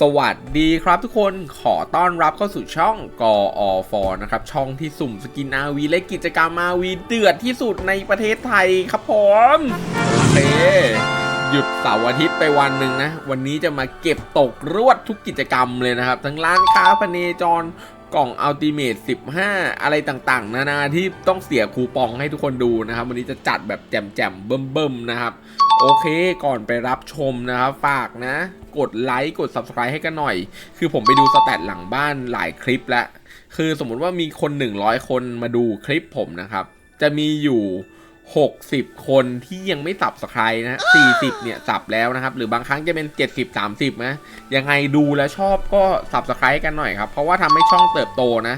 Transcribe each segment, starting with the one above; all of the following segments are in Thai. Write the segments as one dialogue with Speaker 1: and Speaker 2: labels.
Speaker 1: สวัสดีครับทุกคนขอต้อนรับเข้าสู่ช่องกออฟอนะครับ ช่องที่สุ่มสกินอาวีและกิจกรรมอาวีเดือดที่สุดในประเทศไทยครับผมโอเคหยุดเสาร์อาทิตย์ไปวันหนึ่งนะ วันนี้จะมาเก็บตกรวดทุกกิจกรรมเลยนะครับ ทั้งร้านค้าพเนจรกล่องอัลติเมท15 อะไรต่างๆ นานาที่ต้องเสียคูปองให้ทุกคนดูนะครับ วันนี้จะจัดแบบแจ่มๆเบิ่มๆนะครับ โอเคก่อนไปรับชมนะครับ ฝากนะ กดไลค์กด Subscribe ให้กันหน่อย คือผมไปดูสแตทหลังบ้านหลายคลิปแล้ว คือสมมุติว่ามีคน 100 คนมาดูคลิปผมนะครับ จะมีอยู่ 60 คนที่ยังไม่สับสไครนะ40 เนี่ยสับแล้วนะครับ หรือบางครั้งจะเป็น 70 30นะยังไงดูแล้วชอบก็สับสไครกันหน่อยครับ เพราะว่าทำให้ช่องเติบโตนะ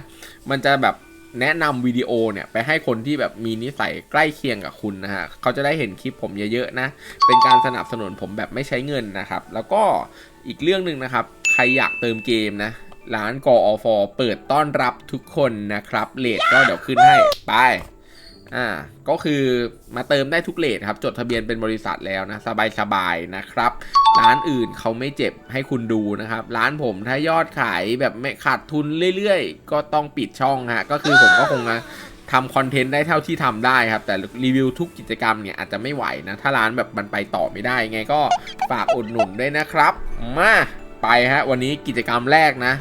Speaker 1: มันจะแบบ แนะนำวิดีโอเนี่ยไปให้คนที่แบบมีนิสัยใกล้เคียงกับคุณนะฮะเขาจะได้เห็นคลิปผมเยอะๆนะ เป็นการสนับสนุนผมแบบไม่ใช้เงินนะครับ แล้วก็อีกเรื่องหนึ่งนะครับ ใครอยากเติมเกมนะ ร้านกอฟเปิดต้อนรับทุกคนนะครับเลทก็เดี๋ยวขึ้นให้ไป อ่าก็คือมาเติมได้ทุกเลทครับ จดทะเบียนเป็นบริษัทแล้วนะ สบายๆนะครับ ร้านอื่นเขาไม่เจ็บให้คุณดูนะครับ ร้านผมถ้ายอดขายแบบไม่ขาดทุนเรื่อยๆ ก็ต้องปิดช่องฮะ ก็คือผมก็คงมาทำคอนเทนต์ได้เท่าที่ทำได้ครับ แต่รีวิวทุกกิจกรรมเนี่ยอาจจะไม่ไหวนะ ถ้าร้านแบบมันไปต่อไม่ได้ไงก็ฝากอุดหนุนด้วยนะครับ มาไปฮะวันนี้กิจกรรมแรกนะ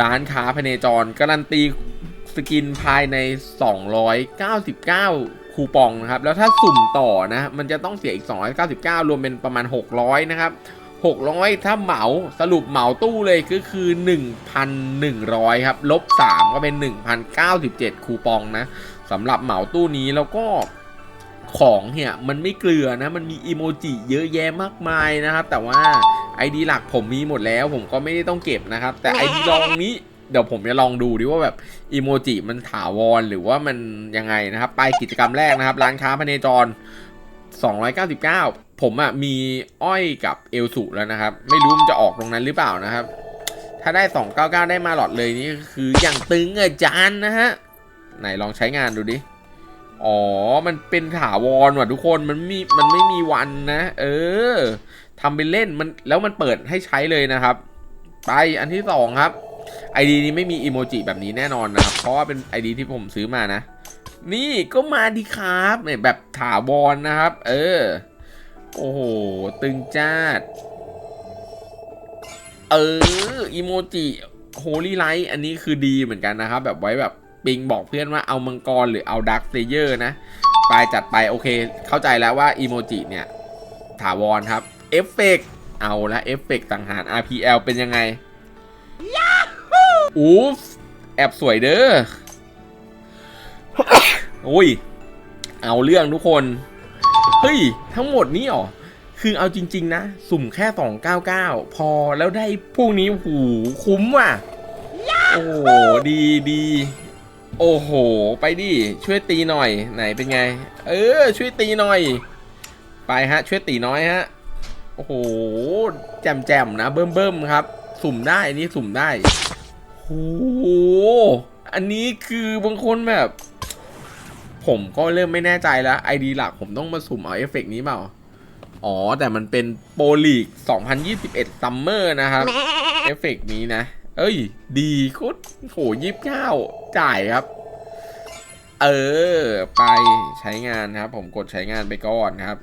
Speaker 1: ร้านค้าพเนจรการันตี สกินภายใน 299 คูปองนะครับ แล้วถ้าสุ่มต่อนะ มันจะต้องเสียอีก 299 รวมเป็นประมาณ 600 นะครับ 600 ถ้าเหมาสรุปเหมาตู้เลยก็คือ 1,100 ครับ ลบ 3 ก็เป็น 1,097 คูปองนะสำหรับเหมาตู้นี้แล้วก็ของเนี่ยมันไม่เกลือนะ มันมีอีโมจิเยอะแยะมากมายนะครับ แต่ว่า ID หลักผมมีหมดแล้ว ผมก็ไม่ได้ต้องเก็บนะครับ แต่ ID รองนี้ เดี๋ยวผมจะลองดูดิว่าแบบอีโมจิมันถาวรหรือว่ามันยังไงนะครับ ไปกิจกรรมแรกนะครับ ร้านค้าพเนจร 299 ผมอะมีอ้อยกับเอลสุแล้วนะครับ ไม่รู้มันจะออกตรงนั้นหรือเปล่านะครับ ถ้าได้ 299 ได้มาหลอดเลยนี่คืออย่างตึงอาจารย์นะฮะ ไหนลองใช้งานดูดิอ๋อ มันเป็นถาวรว่ะทุกคน มันมี มันไม่มีวันนะ เออ ทำเป็นเล่น มัน แล้วมันเปิดให้ใช้เลยนะครับ ไป อันที่สองครับ ID นี้ไม่มีอีโมจิแบบนี้แน่นอนนะครับ เพราะว่าเป็น ID ที่ผมซื้อมานะ นี่ก็มาดีครับเนี่ยแบบถาวรนนะครับ เออ โอ้โห ตึงจ้าด เอออีโมจิโฮลี่ไลท์อันนี้คือดีเหมือนกันนะครับ แบบไว้แบบปิงบอกเพื่อนว่าเอามังกรหรือเอาดักเซเยอร์นะ ไปจัดไปโอเค เข้าใจแล้วว่าอีโมจิเนี่ย ถาวรครับเอฟเฟกเอาละเอฟเฟกต่างหาร RPL เป็นยังไง อูฟแอบสวยเด้อโอ้ย เอาเรื่องทุกคน เฮ้ย ทั้งหมดนี้หรอ คือเอาจริง ๆ นะ สุ่มแค่ 299 พอแล้วได้พวกนี้หูคุ้มว่ะ โอ้โหดีดีโอ้โห ไปดิ ช่วยตีหน่อย ไหนเป็นไง เออ ช่วยตีหน่อย ไปฮะ ช่วยตีน้อยฮะ โอ้โห แจมแจมนะ เบิ่มเบิ่มครับ สุ่มได้อันนี้สุ่มได้ โอ้โห อันนี้คือบางคนแบบ ผมก็เริ่มไม่แน่ใจแล้ว ID หลักผมต้องมาสุ่มเอาเอฟเฟกต์นี้เปล่า อ๋อ แต่มันเป็นโปรลีก 2021 ซัมเมอร์นะครับ เอฟเฟกต์นี้นะ เอ้ย ดีโคตรโหยิบเก้าจ่ายครับ เออ ไปใช้งานครับ ผมกดใช้งานไปก่อนครับ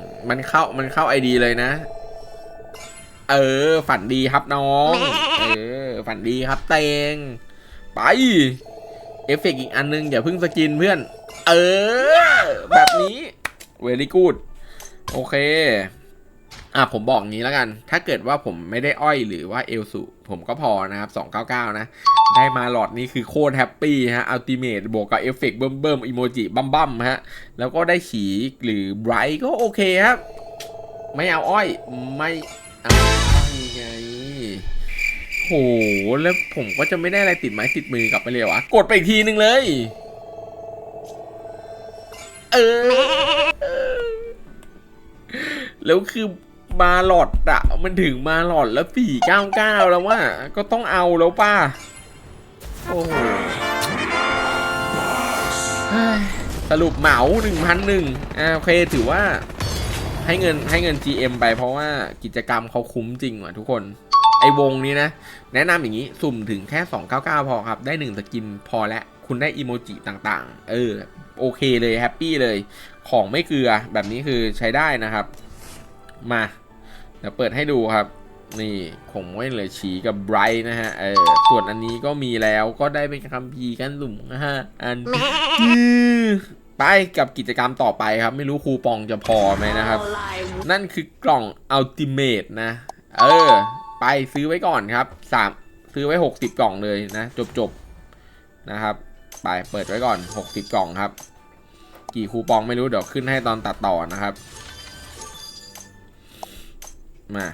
Speaker 1: มมันเข้ามันเข้าไอดีเลยนะ เออ ฝันดีครับน้อง เออ ฝันดีครับเตง ไป เอฟเฟกต์อีกอันนึง อย่าเพิ่งสกินเพื่อน เออ แบบนี้ very good โอเค อะผมบอกงี้แล้วกัน ถ้าเกิดว่าผมไม่ได้อ้อยหรือว่าเอลสุผมก็พอนะครับ 299 นะ ได้มาหลอดนี้คือโคตรแฮปปี้ฮะ อัลติเมทบวกกับเอฟเฟกต์เบิ่มเบิ่มอีโมจิบัมบัมฮะ แล้วก็ได้ฉีหรือไบรท์ก็โอเคครับ ไม่เอาอ้อย ไม่เอาไง โห แล้วผมก็จะไม่ได้อะไรติดไม้ติดมือกลับไปเลยวะ กดไปอีกทีนึงเลย เออ แล้วคือมาหลอดอะมันถึงมาหลอดแล้วสี่เก้าเก้าแล้วว่า ก็ต้องเอาแล้วป้า โอ้โหสรุปเหมาหนึ่งพันหนึ่งอ่าโอเคถือว่า ให้เงินให้เงิน GM ไปเพราะว่ากิจกรรมเขาคุ้มจริงว่ะทุกคน ไอวงนี้นะ แนะนำอย่างนี้สุ่มถึงแค่ 299 พอครับ ได้ 1 สกินพอแล้วคุณได้อีโมจิต่างๆ เออ โอเคเลยแฮปปี้เลย ของไม่เกลือแบบนี้คือใช้ได้นะครับ มา เดี๋ยวเปิดให้ดูครับ นี่คงไม่เหลือฉีกับไบรท์นะฮะ เออ ส่วนอันนี้ก็มีแล้วก็ได้เป็นคัมภีร์กันสุ่มนะฮะอันอือ ไปกับกิจกรรมต่อไปครับ ไม่รู้คูปองจะพอไหมนะครับ นั่นคือกล่องอัลติเมทนะ เออ ไปซื้อไว้ก่อนครับสามซื้อไว้ 60 กล่องเลยนะ จบจบนะครับ ไปเปิดไว้ก่อน 60 กล่องครับ กี่คูปองไม่รู้เดี๋ยวขึ้นให้ตอนตัดต่อนะครับ มา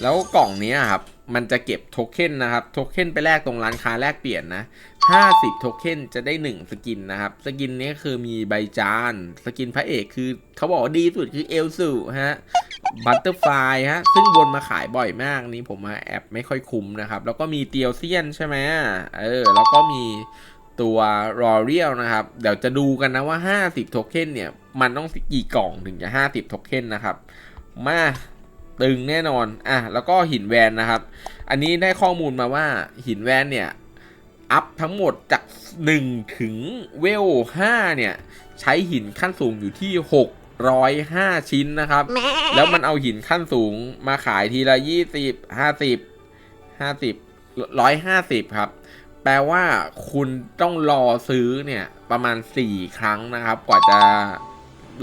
Speaker 1: แล้วกล่องนี้ครับ มันจะเก็บโทเค็นนะครับ โทเค็นไปแลกตรงร้านค้าแลกเปลี่ยนนะ 50 โทเค็นจะได้ 1 สกินนะครับ สกินนี้คือมีใบจาน สกินพระเอกคือเขาบอกดีสุดคือเอลสูฮะ บัตเตอร์ไฟฮะ ซึ่งวนมาขายบ่อยมากนี่ผมมาแอบไม่ค่อยคุ้มนะครับ แล้วก็มีเตียวเซียนใช่ไหมเออ แล้วก็มีตัวรอเรียลนะครับ เดี๋ยวจะดูกันนะว่า 50 โทเค็นเนี่ย มันต้องกี่กล่องถึงจะ 50 โทเค็นนะครับ มา ตึงแน่นอน อะ แล้วก็หินแวนนะครับ อันนี้ได้ข้อมูลมาว่าหินแวนเนี่ย อัพทั้งหมดจาก 1 ถึงเวล 5 เนี่ย ใช้หินขั้นสูงอยู่ที่ 605 ชิ้นนะครับ แล้วมันเอาหินขั้นสูงมาขายทีละ 20 50 50 150 ครับ แปลว่าคุณต้องรอซื้อเนี่ย ประมาณ 4 ครั้งนะครับ กว่าจะ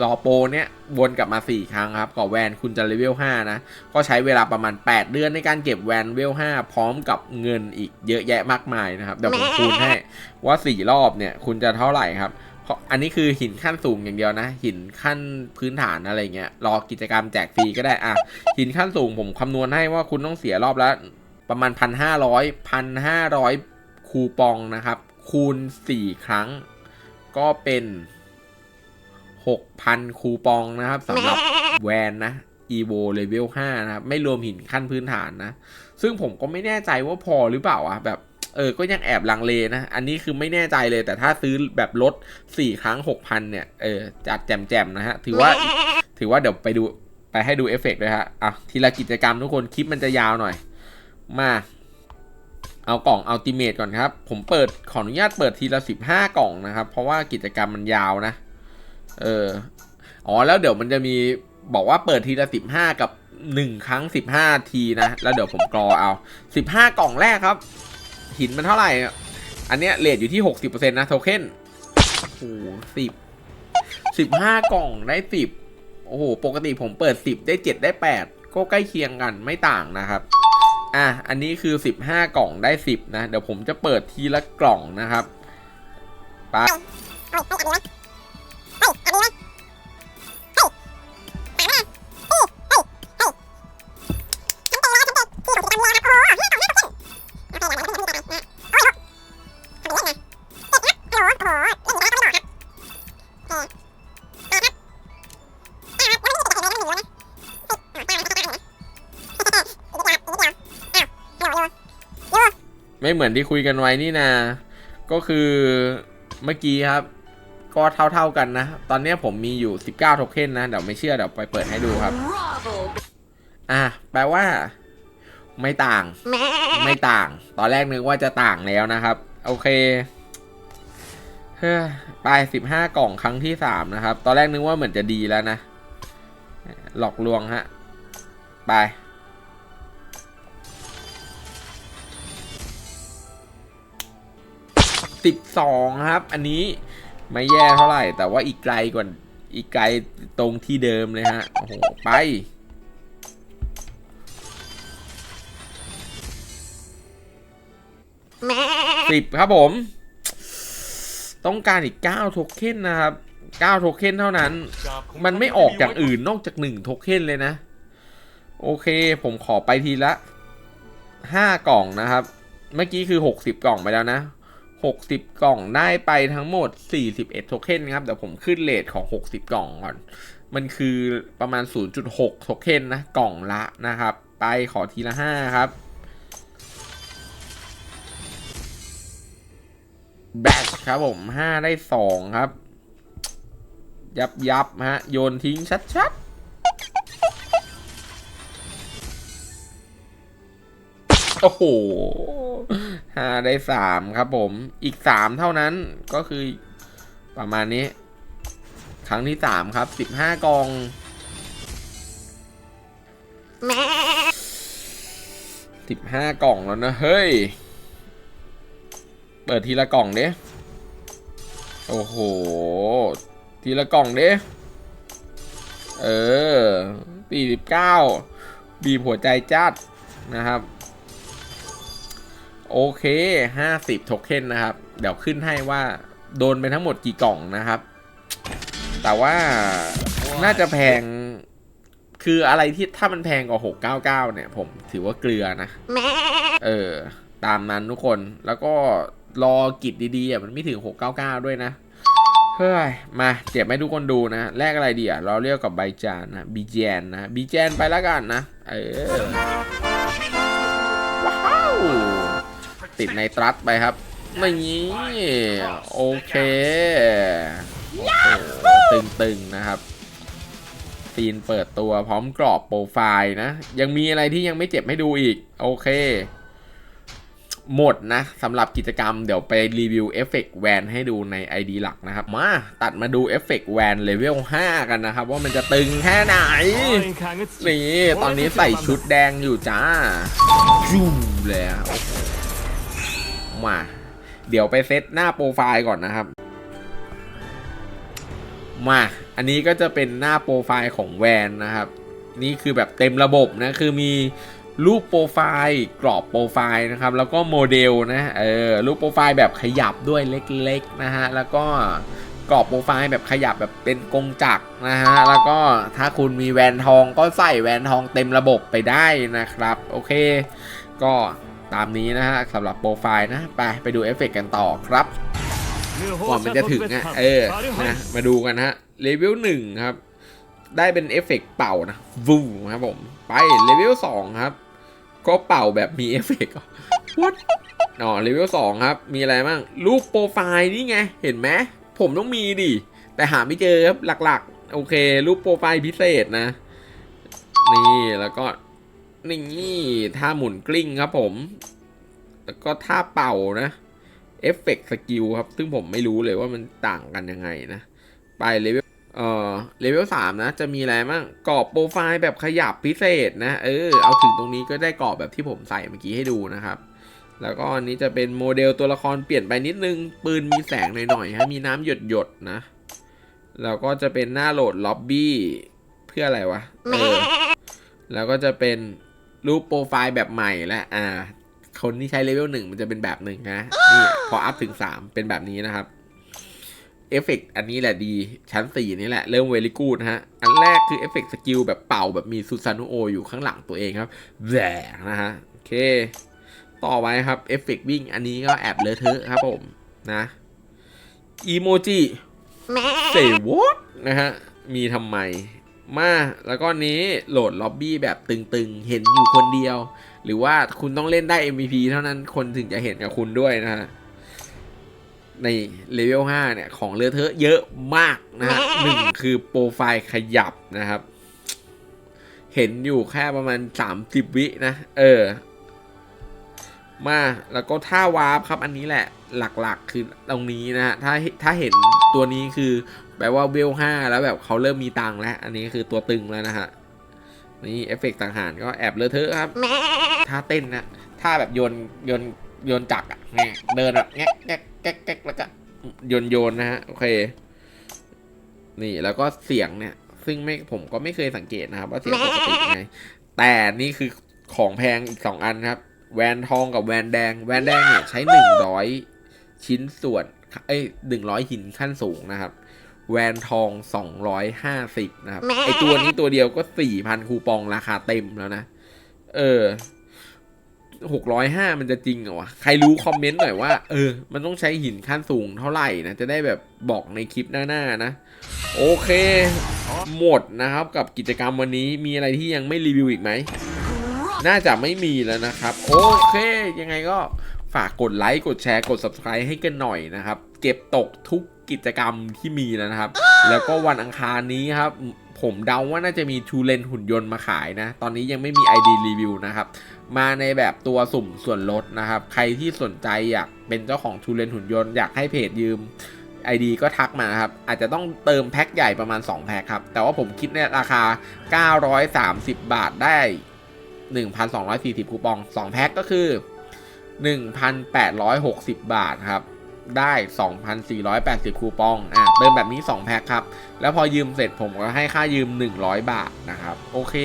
Speaker 1: รอโปรเนี่ย วนกลับมา 4 ครั้งครับก่อแวนคุณจะเลเวล 5 นะ ก็ใช้เวลาประมาณ 8 เดือนในการเก็บแวนเวล 5 พร้อมกับเงินอีกเยอะแยะมากมายนะครับเดี๋ยวผมคูณให้ว่า 4 รอบเนี่ยคุณจะเท่าไหร่ครับเพราะอันนี้คือหินขั้นสูงอย่างเดียวนะ หินขั้นพื้นฐานอะไรเงี้ยรอกิจกรรมแจกฟรีก็ได้อะหินขั้นสูงผมคำนวณให้ว่าคุณต้องเสียรอบละประมาณ 1,500 1,500 คูปองนะครับ คูณ 4 ครั้ง ก็เป็น 6,000 คูปองนะครับสำหรับแวนนะ evo level 5นะครับ ไม่รวมหินขั้นพื้นฐานนะ ซึ่งผมก็ไม่แน่ใจว่าพอหรือเปล่าอะแบบเออ ก็ยังแอบลังเลนะ อันนี้คือไม่แน่ใจเลย แต่ถ้าซื้อแบบลด 4 ครั้ง 6,000 เนี่ย เออ จัดแจมๆ นะฮะ ถือว่า ถือว่าเดี๋ยวไปดู ไปให้ดูเอฟเฟกต์ด้วยฮะ อะ ทีละกิจกรรมทุกคน คลิปมันจะยาวหน่อย มา เอากล่องอัลติเมทก่อนครับ ผมเปิด ขออนุญาตเปิดทีละ 15 กล่องนะครับ เพราะว่ากิจกรรมมันยาวนะ เออ อ๋อแล้วเดี๋ยวมันจะมีบอกว่าเปิดทีละ15กับ1ครั้ง15ทีนะ แล้วเดี๋ยวผมกรอเอา15กล่องแรกครับ หินมันเท่าไหร่ อันเนี้ยเลทอยู่ที่60%นะโทเค็นโอ้โหสิบสิบห้ากล่องได้สิบโอ้โห ปกติผมเปิดสิบได้เจ็ดได้แปดก็ใกล้เคียงกันไม่ต่างนะครับ อะ อันนี้คือสิบห้ากล่องได้สิบนะ เดี๋ยวผมจะเปิดทีละกล่องนะครับไป ไม่เหมือนที่คุยกันไว้นี่นะก็คือเมื่อกี้ครับ ก็เท่าๆกันนะ ตอนนี้ผมมีอยู่ 19โทเค็นนะ เดี๋ยวไม่เชื่อเดี๋ยวไปเปิดให้ดูครับ อะแปลว่า ไม่ต่าง ไม่ต่าง ตอนแรกนึกว่าจะต่างแล้วนะครับ โอเคเฮ้ยไปสิบห้ากล่องครั้งที่สามนะครับ ตอนแรกนึกว่าเหมือนจะดีแล้วนะ หลอกลวงฮะ ไป สิบสองครับ อันนี้ไม่แย่เท่าไหร่ แต่ว่าอีกไกลกว่าอีกไกลตรงที่เดิมเลยฮะ โอ้โห ไป สิบครับผม ต้องการอีก9โทเค็นนะครับ9โทเค็นเท่านั้น มันไม่ออกจากอื่นนอกจาก1โทเค็นเลยนะ โอเค ผมขอไปทีละ5กล่องนะครับ เมื่อกี้คือ60กล่องไปแล้วนะ 60 กล่องได้ไปทั้งหมด 41 โทเค็นครับเดี๋ยวผมขึ้นเลทของ 60 กล่องก่อน มันคือประมาณ 0.6 โทเค็นนะ กล่องละนะครับ ไปขอทีละ 5 ครับแบชครับผมห้าได้สองครับ ยับยับฮะ โยนทิ้งชัดๆโอ้โห ห้าได้สามครับผมอีกสามเท่านั้นก็คือประมาณนี้ ครั้งที่สามครับสิบห้ากองสิบห้ากล่องแล้วนะ เฮ้ย เปิดทีละกล่องเด้โอ้โห ทีละกล่องเด้เออสี่สิบเก้าบีบหัวใจจัดนะครับ โอเคห้าสิบโทเค็นนะครับ เดี๋ยวขึ้นให้ว่าโดนไปทั้งหมดกี่กล่องนะครับ แต่ว่าน่าจะแพง คืออะไรที่ถ้ามันแพงกว่า 699 เนี่ย ผมถือว่าเกลือนะ เออ ตามนั้นทุกคน แล้วก็รอกิจดีๆอะมันไม่ถึง 699 ด้วยนะ เฮ้ย มาเจ็บให้ทุกคนดูนะ แลกอะไรดีอะ เราเรียกกับใบจานนะบีแจนนะบีแจนไปแล้วกันนะ เออ ติดในตรัสไปครับนี่โอเคโอ้โหตึงๆนะครับซีนเปิดตัวพร้อมกรอบโปรไฟล์นะ ยังมีอะไรที่ยังไม่เจ็บให้ดูอีก โอเค หมดนะสำหรับกิจกรรมเดี๋ยวไปรีวิวเอฟเฟกต์แวนให้ดูใน ID หลักนะครับ มาตัดมาดูเอฟเฟกต์แวนเลเวล 5 กันนะครับ ว่ามันจะตึงแค่ไหน นี่ ตอนนี้ใส่ชุดแดงอยู่จ้าจุ่มเลยโอ้โห มา เดี๋ยวไปเซตหน้าโปรไฟล์ก่อนนะครับ มา อันนี้ก็จะเป็นหน้าโปรไฟล์ของแวนนะครับ นี่คือแบบเต็มระบบนะ คือมีรูปโปรไฟล์กรอบโปรไฟล์นะครับ แล้วก็โมเดลนะ เออ รูปโปรไฟล์แบบขยับด้วยเล็กๆนะฮะ แล้วก็กรอบโปรไฟล์แบบขยับแบบเป็นกงจักรนะฮะ แล้วก็ถ้าคุณมีแวนทองก็ใส่แวนทองเต็มระบบไปได้นะครับ โอเค ก็ ตามนี้นะฮะสำหรับโปรไฟล์นะไปไปดูเอฟเฟกต์กันต่อครับก่อนมันจะถึงอะเออนะมาดูกันฮะเลเวลหนึ่งครับ ได้เป็นเอฟเฟกต์เป่านะวูครับผม ไปเลเวลสองครับ ก็เป่าแบบมีเอฟเฟกต์อะ what อ๋อเลเวลสองครับ มีอะไรบ้างรูปโปรไฟล์นี่ไง เห็นไหมผมต้องมีดิ แต่หาไม่เจอครับหลักๆ โอเค รูปโปรไฟล์พิเศษนะ นี่แล้วก็ นี่ท่าหมุนกลิ้งครับผม แล้วก็ท่าเป่านะเอฟเฟกต์สกิลครับ ซึ่งผมไม่รู้เลยว่ามันต่างกันยังไงนะ ไปเลเวลเอ่อเลเวลสามนะ จะมีอะไรบ้างกรอบโปรไฟล์แบบขยับพิเศษนะ เออ เอาถึงตรงนี้ก็ได้กรอบแบบที่ผมใส่เมื่อกี้ให้ดูนะครับ แล้วก็อันนี้จะเป็นโมเดลตัวละครเปลี่ยนไปนิดนึง ปืนมีแสงหน่อยๆฮะมีน้ำหยดหยดๆนะ แล้วก็จะเป็นหน้าโหลดล็อบบี้ เพื่ออะไรวะ เออ แล้วก็จะเป็น รูปโปรไฟล์แบบใหม่และอ่า คนที่ใช้เลเวลหนึ่งมันจะเป็นแบบหนึ่งนะนี่พออัพถึงสามเป็นแบบนี้นะครับเอฟเฟกอันนี้แหละดีชั้นสี่นี่แหละ เริ่มเวลิกูดนะฮะ อันแรกคือเอฟเฟกสกิลแบบเป่าแบบมีซูซานุโออยู่ข้างหลังตัวเองครับแหวนะฮะ โอเค ต่อไปครับเอฟเฟกวิ่งอันนี้ก็แอบเลอะเทอะครับผมนะอีโมจิเซวอตนะฮะ มีทำไม มาแล้วก็นี้โหลดล็อบบี้แบบตึงๆ เห็นอยู่คนเดียว หรือว่าคุณต้องเล่นได้ MVP เท่านั้นคนถึงจะเห็นกับคุณด้วยนะฮะในเลเวล5เนี่ย ของเลอะเทอะเยอะมากนะฮะหนึ่งคือโปรไฟล์ขยับนะครับ เห็นอยู่แค่ประมาณ 30 วินะ เออ มาแล้วก็ท่าวาร์ปครับอันนี้แหละหลักๆ คือตรงนี้นะฮะถ้าถ้าเห็นตัวนี้คือ แปลว่าเวล5แล้วแบบเขาเริ่มมีตังแล้ว อันนี้คือตัวตึงแล้วนะฮะ นี่เอฟเฟกต์ต่างหารก็แอบเลอะเทอะครับท่าเต้นนะท่าแบบโยนโยนโยนจักรอะแงะเดินแบบแงะแงะแก๊กแก๊กแล้วก็โยนโยนนะฮะ โอเค นี่แล้วก็เสียงเนี่ย ซึ่งไม่ผมก็ไม่เคยสังเกตนะครับ ว่าเสียงปกติไง แต่นี่คือของแพงอีกสองอันครับ แวนทองกับแวนแดง แวนแดงเนี่ยใช้หนึ่งร้อยชิ้นส่วน เอ้ยหนึ่งร้อยหินขั้นสูงนะครับ แวนทองสองร้อยห้าสิบนะครับ ไอตัวนี้ตัวเดียวก็สี่พันคูปองราคาเต็มแล้วนะ เออหกร้อยห้ามันจะจริงเหรอวะ ใครรู้คอมเมนต์หน่อยว่า เออ มันต้องใช้หินขั้นสูงเท่าไหร่นะ จะได้แบบบอกในคลิปหน้าๆนะ โอเค หมดนะครับกับกิจกรรมวันนี้ มีอะไรที่ยังไม่รีวิวอีกไหม น่าจะไม่มีแล้วนะครับ โอเค ยังไงก็ฝากกดไลค์ กดแชร์ กด subscribe ให้กันหน่อยนะครับ เก็บตกทุก กิจกรรมที่มีแล้วนะครับ แล้วก็วันอังคารนี้ครับ ผมเดาว่าน่าจะมีทูเลนหุ่นยนต์มาขายนะ ตอนนี้ยังไม่มี ID รีวิวนะครับ มาในแบบตัวสุ่มส่วนลดนะครับ ใครที่สนใจอยากเป็นเจ้าของทูเลนหุ่นยนต์อยากให้เพจยืม ID ก็ทักมาครับ อาจจะต้องเติมแพ็คใหญ่ประมาณ 2 แพ็คครับ แต่ว่าผมคิดในราคา 930 บาทได้ 1,240คูปอง 2 แพ็คก็คือ 1,860 บาทครับ ได้ 2,480 คูปอง อะเติมแบบนี้ 2 แพ็คครับ แล้วพอยืมเสร็จผมก็ให้ค่ายืม 100 บาทนะครับ โอเค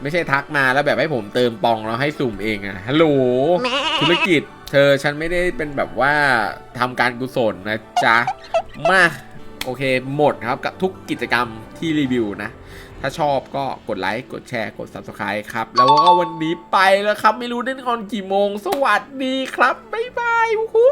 Speaker 1: ไม่ใช่ทักมาแล้วแบบให้ผมเติมปองแล้วให้สุ่มเองอะฮัลโหล ธุรกิจ เธอฉันไม่ได้เป็นแบบว่าทำการกุศลนะจ๊ะ มา โอเค หมดครับกับทุกกิจกรรมที่รีวิวนะถ้าชอบก็กดไลค์ กดแชร์ กด Subscribe ครับ แล้วก็วันนี้ไปแล้วครับ ไม่รู้ได้นอนกี่โมง สวัสดีครับ บ๊ายบายวู้ฮู้